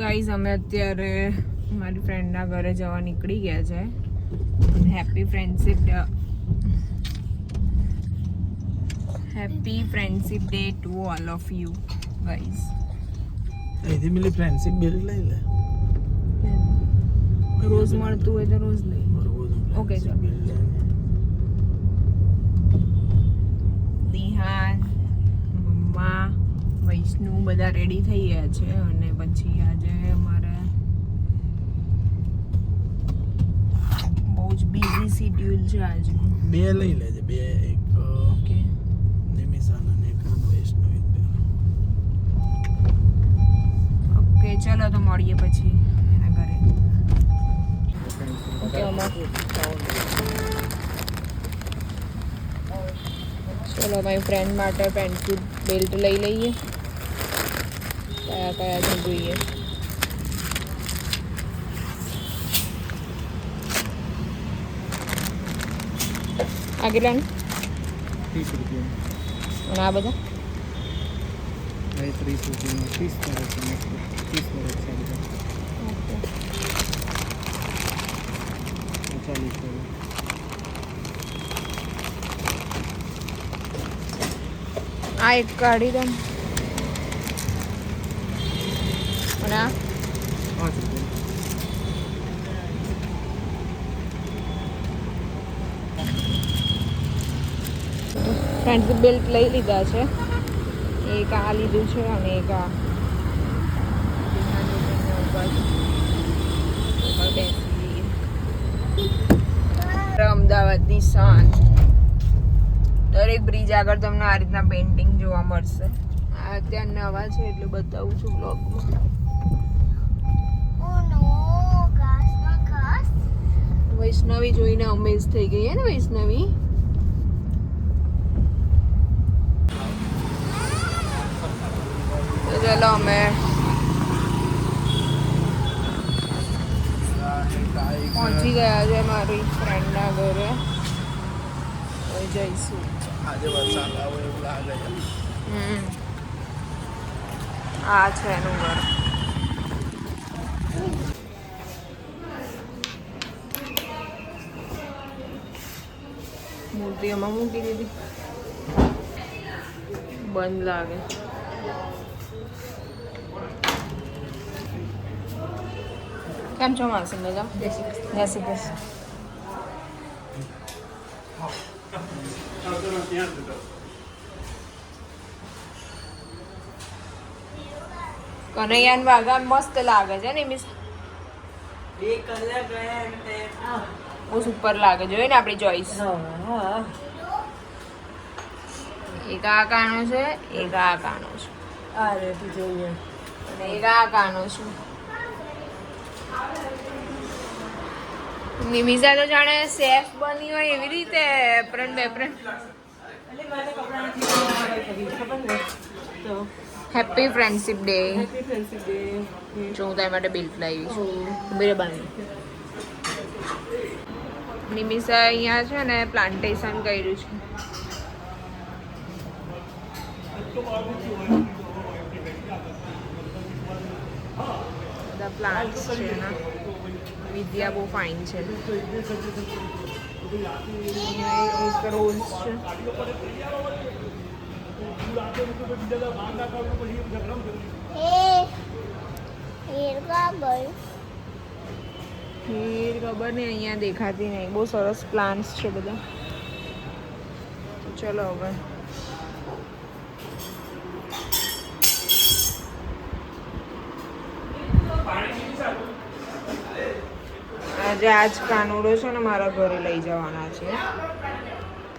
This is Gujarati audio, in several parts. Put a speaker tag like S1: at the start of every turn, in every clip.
S1: ગાઈઝ અમે અત્યારે મારી ફ્રેન્ડના ઘરે જવા નીકળી ગયા છે. Happy friendship day happy friendship day to all of you guys
S2: અહીંથી મિલી ફ્રેન્ડશિપ બિલ લઈ લે.
S1: રોજ મળતું હોય તો રોજ લઈ ઓકે sir. દિહાન મમ્મા વૈષ્ણુ બધા રેડી થઈ ગયા છે અને પછી આજે અમારે બહુ જ બિઝી શિડ્યુલ છે આજનું.
S2: બે લઈ લેજે બે એક
S1: ઓકે.
S2: નિમિષાન અને એક વૈષ્ણુ
S1: ઓકે ચલો તો મળીએ પછી એના ઘરે. ઓકે ચલો મારી ફ્રેન્ડ માટે પેન્સિલ બેલ્ટ લઈ લઈએ. કયા કયા છે જોઈએ. આ કેટલાનું
S2: ત્રીસ રૂપિયા.
S1: અને આ બધા?
S2: ત્રીસ રૂપિયા. ત્રીસ વર્ષ ત્રીસ વર્ષ બધા. ચાલીસ
S1: આ એક કાઢી દઉં. અને આ? ફ્રેન્ડ બેલ્ટ લઈ લીધા છે. એક આ લીધું છે અને એક આ. અમદાવાદની શાન દરેક બ્રિજ આગળ તમને આ રીતના પેઇન્ટિંગ જોવા મળશે. આ અત્યારે નવા છે એટલે બતાવું છું બ્લોગમાં
S3: Oh.
S1: વૈષ્ણવી જોઈને અમેઝ થઈ ગઈ હે ને વૈષ્ણવી? તો ચલો અમે પહોંચી ગયા છે મારી ફ્રેન્ડના ઘરે. જઈશું.
S2: આજે વરસાદ આવે એવું લાગે છે.
S1: આ છે એનું ઘર. મૂર્તિ એમાં મૂકી દીધી. બંધ લાગે. કેમ છો માસી મજા જય શ્રી કૃષ્ણ. કનૈયાન વાગા મસ્ત લાગે છે ને, મિસ? બહુ સુપર લાગે જોઈએ ને આપણી ચોઈસ? એક આ કાનો છે? એક આ કાનો છે. અને એક આ કાનો છે. નિમિષા તો જાણે શેફ બની હોય એવી રીતે એપ્રન બેપ્રન હેપી ફ્રેન્ડશિપ ડે જો હું તારી માટે બિલ્ટ લાવી છું. મહેરબાની નિમિષા અહીંયા છે ને પ્લાન્ટેશન કર્યું છે. બધા પ્લાન્ટ્સ છે ને. વિદ્યા બહુ ફાઇન છે. રોઝ છે ખીર ખબર નહીં, અહીંયા દેખાતી નહીં. બહુ સરસ પ્લાન્ટ્સ છે બધા. ચલો હવે. આજે આજ કાનુડો છે ને મારા ઘરે લઈ જવાના છે.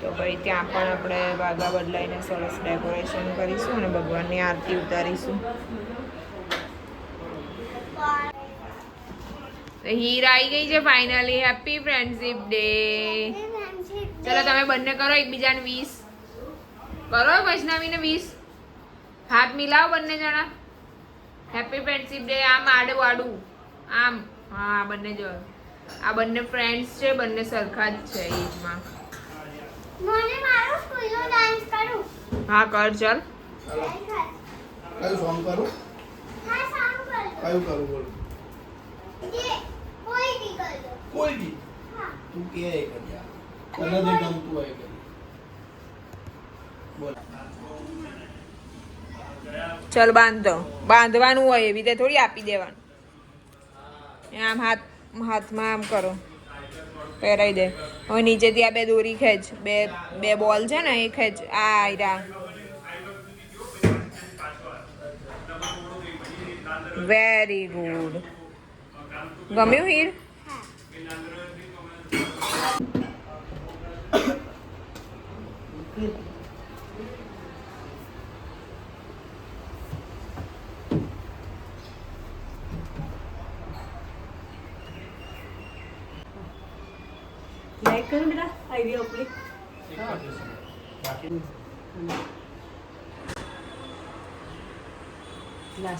S1: તો ભાઈ ત્યાં પણ આપણે વાઘા બદલાઈને સરસ ડેકોરેશન કરીશું અને ભગવાનની આરતી ઉતારીશું. હીર આવી ગઈ છે ફાઇનલી હેપી ફ્રેન્ડશિપ ડે ચલો તમે બંને કરો એકબીજાને વીસ. કરો વૈષ્ણવીને વીસ. હાથ મિલાવો બંને જણા. હેપી ફ્રેન્ડશિપ ડે આમ આડું આડું. આમ. હા બંને જો. આ બંને ફ્રેન્ડ્સ છે બંને સરખા જ છે એજમાં
S3: મને મારો સ્કૂલનો ડાન્સ કરું.
S1: હા કર ચાલ.
S2: કયું સોંગ કરું?
S3: હા સોંગ કરું.
S4: કયું કરું બોલ.
S3: જે કોઈ બી કરું
S4: કોઈ બી?
S3: હા.
S4: તું કે એ કરી આ તને જે ગમતું હોય કે બોલ.
S1: ચલ બાંધો બાંધવાનું હોય એવી રીતે થોડી આપી દેવાનું. એ આમ હાથ હાથમાં આમ કરો. પહેરાઈ દે. હવે નીચેથી આ બે દોરી ખેંચ. બે બે બોલ છે ને, એ ખેંચ. આ આયરા. વેરી ગુડ ગમ્યું, હીર?
S5: લાઈક કરો બેટા આઈડિયા ઉપલી લાસ્ટ ટાઈમ જશે ને મોટો ગ્લાસ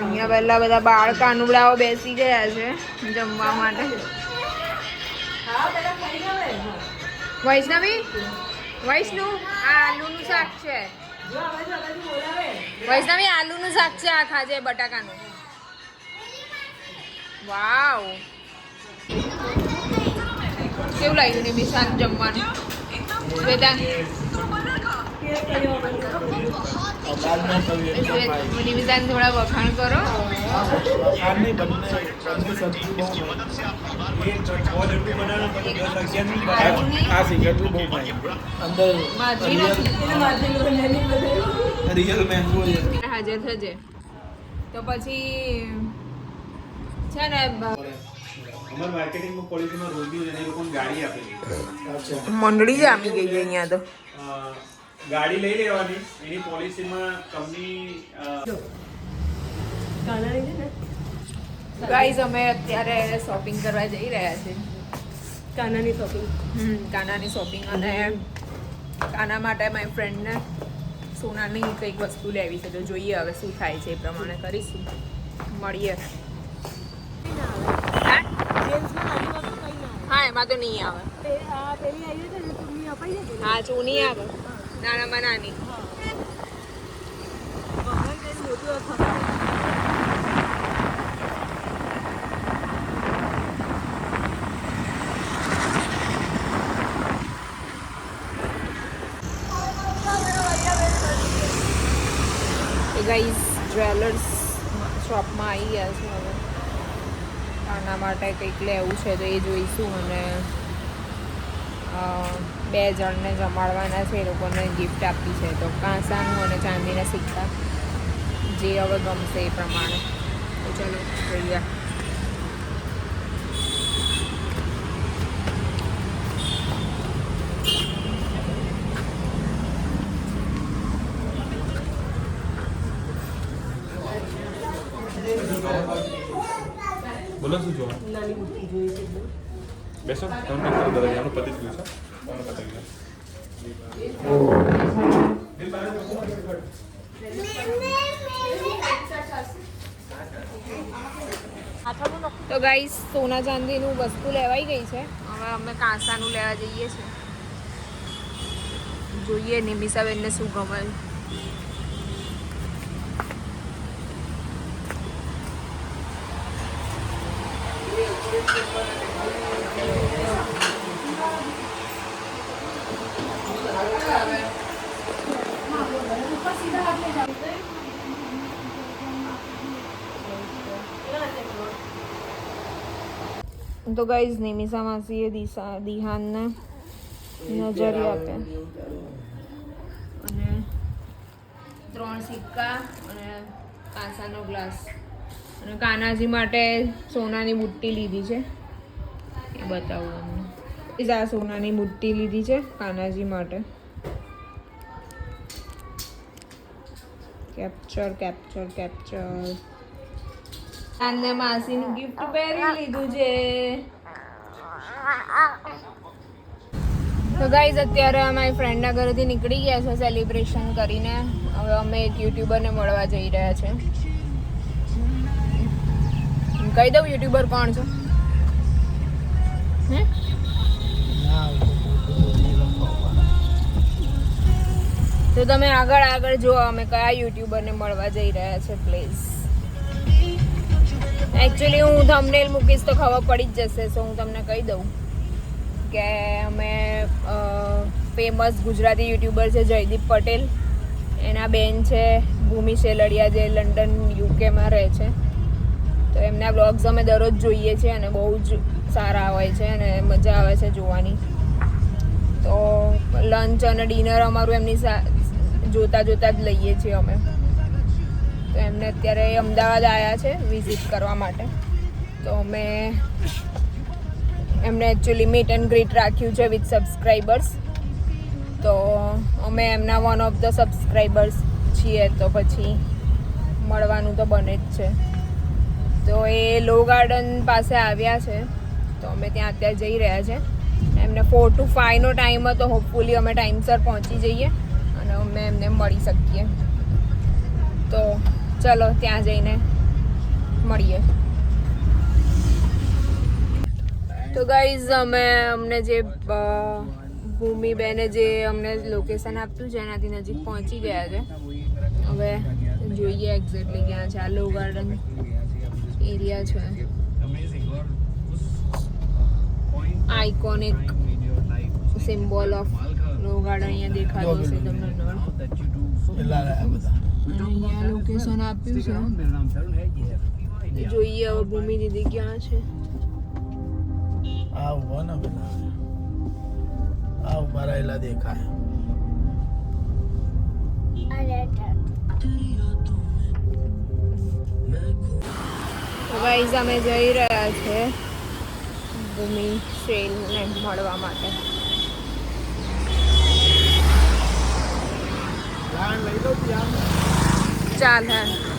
S1: અહીંયા પહેલા બધા બાળ કાનુડાઓ બેસી ગયા છે જમવા માટે. વૈષ્ણવી? વૈષ્ણુ આ આલુનું શાક છે. વૈષ્ણવી આલુનું શાક છે આ ખાજે બટાકાનું. વાવ. કેવું લાગ્યું ને જમવાનું? વેદાંત? નિમિષાન થોડા વખાણ કરો હાજર થજે તો પછી છે ને મંડળી જ આમી ગઈ છે અહીંયા તો
S6: ગાડી લઈ લેવાની. એની પોલિસીમાં કંપની અ,
S5: કાનાની છે ને?
S1: ગાઈઝ અમે અત્યારે શોપિંગ કરવા જઈ રહ્યા છીએ.
S5: કાનાની શોપિંગ
S1: હમ, કાનાની શોપિંગ અને કાના માટે મારી ફ્રેન્ડને સોનાની કંઈક વસ્તુ લેવી છે. તો જોઈએ હવે શું થાય છે એ પ્રમાણે કરીશું. મળીએ. હા? હા એમાં તો નહીં આવે.
S5: છે
S1: હા ચૂની આવે. નાનામાં નાની ગાઈઝ જ્વેલર્સ શોપમાં આવી ગયા છે હવે. આના માટે કંઈક લેવું છે તો એ જોઈશું અને બે જણને જમાડવાના છે એ લોકોને ગિફ્ટ આપી છે. તો કાંસાનું અને ચાંદીના સિક્કા જે હવે ગમશે એ પ્રમાણે. તો ચલો જોઈએ.
S7: બોલો શું જોવા
S5: નાની મૂર્તિ જોઈ છે.
S7: બેસો તમને દાદા પતિ જ ગયું છે
S1: તો ગાઈસ સોના ચાંદીનું વસ્તુ લેવાઈ ગઈ છે. હવે અમે કાંસાનું લેવા જઈએ છીએ. જોઈએ નિમિષાબેનને શું ગમે તો ગાઈઝ નિમિષા માસીએ દિશા દિહાનને નજરી આપે. અને ત્રણ સિક્કા અને કાંસાનો ગ્લાસ. અને કાનાજી માટે સોનાની બુટ્ટી લીધી છે. એ બતાવું અમને આ સોનાની બુટ્ટી લીધી છે કાનાજી માટે. કેપ્ચર કેપ્ચર કેપ્ચર આને માસીનું ગિફ્ટ પહેરી લીધું છે તો ગાઈઝ અત્યારે અમારી ફ્રેન્ડના ઘરેથી નીકળી ગયા છે સેલિબ્રેશન કરીને. હવે અમે એક યુટ્યુબરને મળવા જઈ રહ્યા છે. કહી દઉં યુટ્યુબર કોણ છે? હે? તો તમે આગળ આગળ જુઓ અમે કયા યુટ્યુબરને મળવા જઈ રહ્યા છે પ્લીઝ એકચ્યુઅલી હું થંબનેલ મૂકીશ તો ખબર પડી જ જશે સો હું તમને કહી દઉં કે અમે ફેમસ ગુજરાતી યુટ્યુબર છે જયદીપ પટેલ. એના બેન છે ભૂમિ શેલડિયા જે લંડન યુકેમાં રહે છે. તો એમના બ્લોગ્સ અમે દરરોજ જોઈએ છીએ અને બહુ જ સારા હોય છે અને મજા આવે છે જોવાની. તો લંચ અને ડિનર અમારું એમની સા જોતા જોતા જ લઈએ છીએ અમે. તો એમને અત્યારે અમદાવાદ આવ્યા છે વિઝિટ કરવા માટે. તો અમે એમને એકચ્યુઅલી મીટ એન્ડ ગ્રીટ રાખ્યું છે વિથ સબસ્ક્રાઈબર્સ તો અમે એમના વન ઓફ ધ સબસ્ક્રાઈબર્સ છીએ, તો પછી મળવાનું તો બને જ છે. તો એ લો ગાર્ડન પાસે આવ્યા છે. તો અમે ત્યાં અત્યારે જઈ રહ્યા છે. એમને ફોર ટુ ફાઈવનો ટાઈમ હતો. હોપફુલી અમે ટાઈમસર પહોંચી જઈએ. અમે એમને મળી શકીએ. તો ચલો ત્યાં જઈને મળીએ. તો ગાઈઝ અમે અમને જે ભૂમિ ભૂમિબેને જે અમને લોકેશન આપ્યું છે એનાથી નજીક પહોંચી ગયા છે. હવે જોઈએ એક્ઝેક્ટલી ક્યાં છે. આ લો ગાર્ડન એરિયા છે. Iconic symbol of Law Garden અહીંયા દેખાતો હશે તમને નળ
S4: રહ્યા
S1: અહીંયા લોકેશન આપ્યું છે. જોઈએ હવે ભૂમિ દીદી ક્યાં છે.
S4: આ ઊભા ને પેલા આ ઊભા રહેલા દેખાય.
S3: અરે
S1: અમે જઈ રહ્યા છે ભૂમિ શેલને મળવા માટે
S4: ધ્યાન લઈ લો ધ્યાન
S1: ચાલ હે.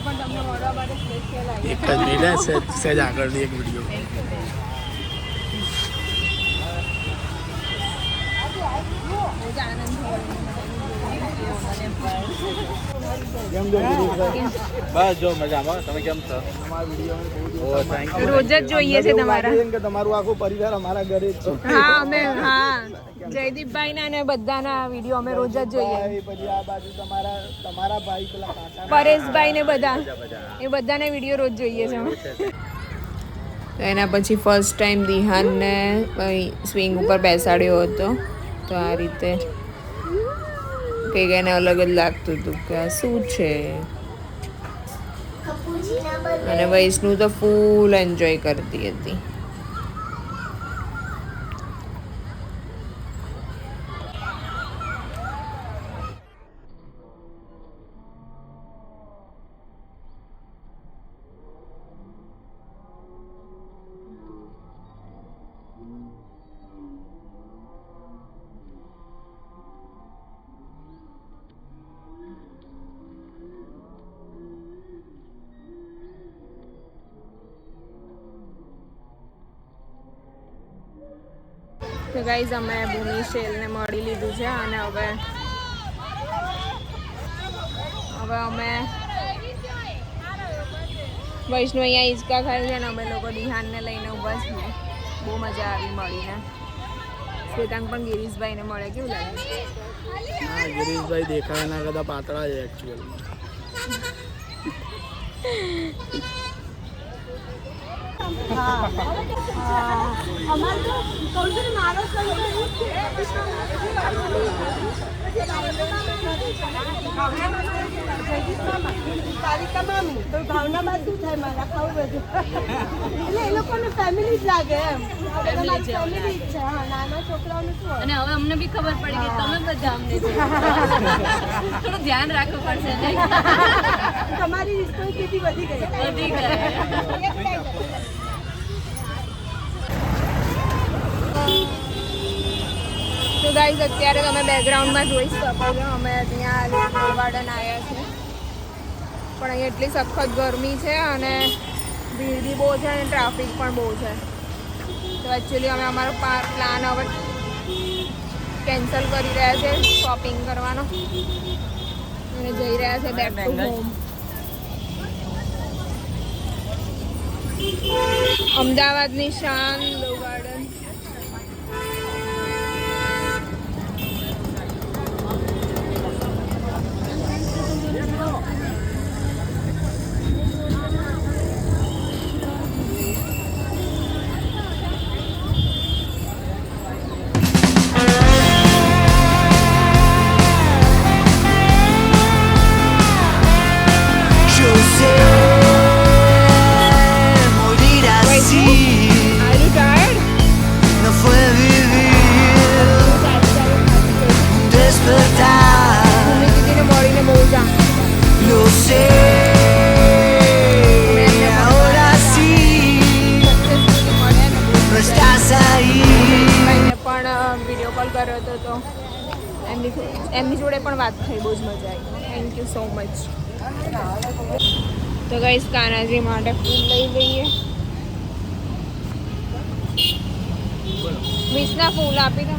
S4: એક જ મિનિટ સહેજ આગળની એક વીડિયો આનંદ?
S7: બસ જો મજામાં. તમે કેમ છો?
S1: રોજ જ જોઈએ છે તમારા.
S4: તમારું આખું પરિવાર અમારા ઘરે જ છે.
S1: હા અમે હા. જયદીપભાઈ ના અને બધાના વીડિયો અમે રોજ જ જોઈએ.
S4: ભાઈ, પછી આ બાજુ તમારા તમારા ભાઈ પેલા કાકા.
S1: પરેશભાઈ ને બધા. એ બધાને વીડિયો રોજ જોઈએ છે. તો એના પછી ફર્સ્ટ ટાઈમ દિહાનને સ્વિંગ ઉપર બેસાડ્યો હતો. તો આ રીતે કંઈક એને અલગ જ લાગતું હતું કે આ શું છે? અને વૈષ્ણુ તો ફૂલ એન્જોય કરતી હતી. તો ગાઈઝ અમે ભૂમિ શેલને મળી લીધું છે અને હવે હવે અમે વૈષ્ણુ અહીંયા હિંચકા ખાઈ છે ને અમે લોકો દિહાનને લઈને ઊભા છીએ. બહુ મજા આવી મળીને. શ્વેતાંગ પણ ગિરીશભાઈને મળે, કેવું લાગે?
S4: ગિરીશભાઈ દેખાવાના કરતા પાતળા છે એકચ્યુઅલી
S5: અમારે તો કહું છું ને મારો સંગ તો એવું જ છે. તારીકા મામી તો ભાવનામાં શું થાય મારા ખાવું બધું એટલે એ લોકોને ફેમિલી જ લાગે એમ ફેમિલી જ છે હા નાના છોકરાઓને શું
S8: અને હવે અમને બી ખબર પડી કે તમે બધા અમને થોડું ધ્યાન રાખવું પડશે
S5: તમારી રિસ્પોન્સિબિલિટી વધી ગઈ.
S8: વધી ગયે
S1: તો ગાઈઝ અત્યારે તમે બેકગ્રાઉન્ડમાં જોઈ શકો છો. અમે ત્યાં ગાર્ડન આવ્યા છે. પણ અહીંયા એટલી સખત ગરમી છે અને ભીડ બી બહુ છે અને ટ્રાફિક પણ બહુ છે. તો એકચ્યુઅલી અમે અમારો પ્લાન હવે કેન્સલ કરી રહ્યા છે શોપિંગ કરવાનો. અને જઈ રહ્યા છે બેક ટુ હોમ અમદાવાદની શાન લો ગાર્ડન તો ગઈશ કાનાજી માટે ફૂલ લઈ લઈએ વીસના ફૂલ આપી દો.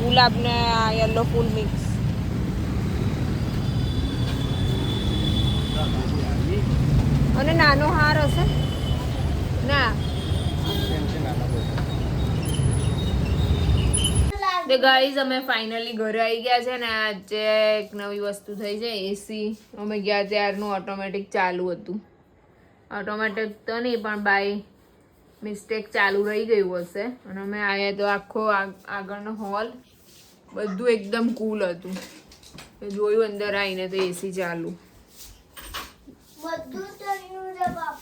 S1: ગુલાબ આ યલો ફૂલ મિક્સ અને નાનો હાર હશે. ના. તો ગાઈઝ અમે ફાઇનલી ઘરે આવી ગયા છે ને આજે એક નવી વસ્તુ થઈ છે, એસી. અમે ગયા ત્યારનું ઓટોમેટિક ચાલુ હતું. ઓટોમેટિક તો નહીં પણ બાય મિસ્ટેક ચાલુ રહી ગયું હશે. અને અમે આવ્યા તો આખો આગળનો હોલ બધું એકદમ કૂલ હતું. જોયું અંદર આવીને તો એસી ચાલુ.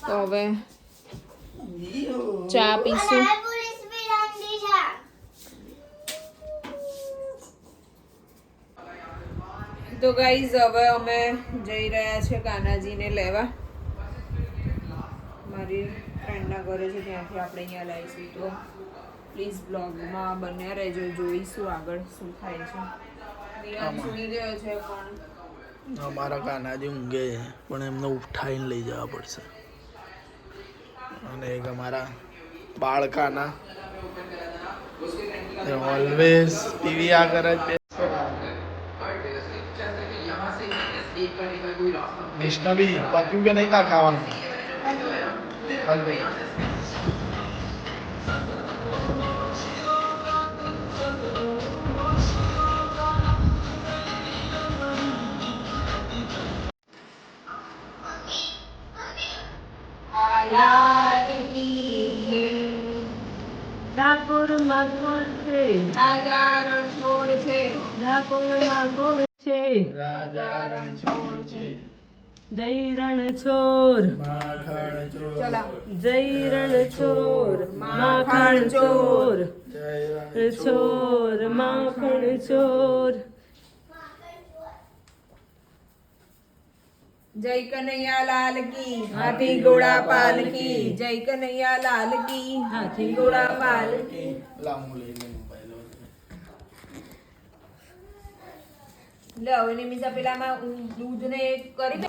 S1: તો હવે ચા પીશું. તો ગાઈઝ હવે અમે જઈ રહ્યા છે કાનાજીને લેવા. મારી ફ્રેન્ડના ઘરે છે ત્યાંથી આપણે અહીંયા લાવીશું તો પ્લીઝ બ્લોગમાં બન્યા રહેજો જોઈશું આગળ શું થાય છે. સુઈ ગયો છે પણ.
S4: અમારા કાનાજી ઊંઘે છે પણ એમને ઉઠાઈને લઈ જવા પડશે. અને એક અમારા બાળકાના. ઓલવેઝ ટીવી આ કરે જ વૈષ્ણવી પત્યું કે નહીં તા ખાવાનું? હાલ ભાઈ
S1: રાજારણ છોડ છે
S4: રાજા રણછોડ છે
S5: જય રણછોર
S4: માખણ ચોર.
S1: ચલો.
S5: જય રણછોર માખણ ચોર.
S4: જય રણ
S5: ચોર. માખણ ચોર.
S1: જય કનૈયા લાલ કી હાથી ઘોડા પાલ કી જય કનૈયા લાલ કી હાથી ઘોડા પાલ કી લે હવે નિમિષા પેલામાં દૂધ ને કરી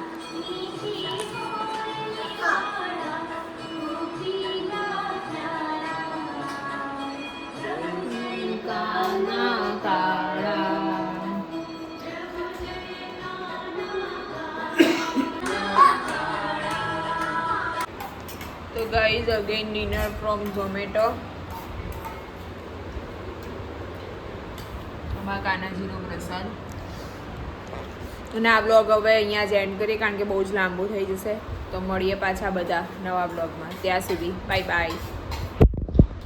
S1: ડિનર ફ્રોમ ઝોમેટો અમારા કાનાજીનો પ્રસાદ. અને આ બ્લોગ હવે અહીંયા જ એન્ડ કરીએ કારણ કે બહુ જ લાંબુ થઈ જશે. તો મળીએ પાછા બધા નવા બ્લોગમાં ત્યાં સુધી બાય બાય